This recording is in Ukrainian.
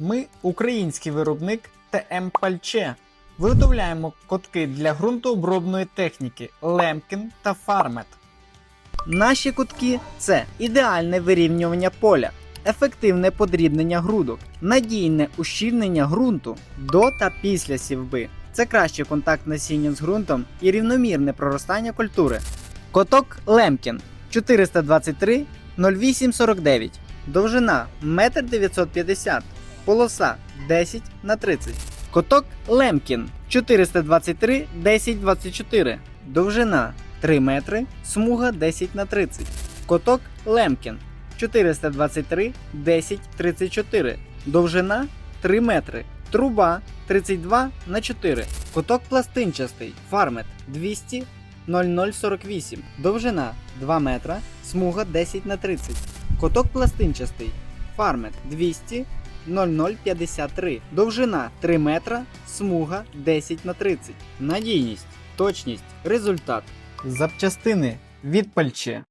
Ми український виробник ТМ Пальче. Виготовляємо котки для ґрунтообробної техніки Лемкін та Фармет. Наші кутки це ідеальне вирівнювання поля, ефективне подрібнення грудок, надійне ущільнення ґрунту до та після сівби. Це кращий контакт насіння з ґрунтом і рівномірне проростання культури. Коток Лемкін 423 0849. Довжина 1,950 м. Полоса 10 на 30. Коток Лемкін 423 1024. Довжина 3 метри, смуга 10 на 30. Коток Лемкін 423 1034. Довжина 3 метри. Труба 32 на 4. Коток пластинчастий. Фармет 200 0048. Довжина 2 метра. Смуга 10 на 30. Коток пластинчастий. Фармет 200 0053. Довжина 3 метра. Смуга 10 на 30. Надійність, точність, результат. Запчастини від пальче.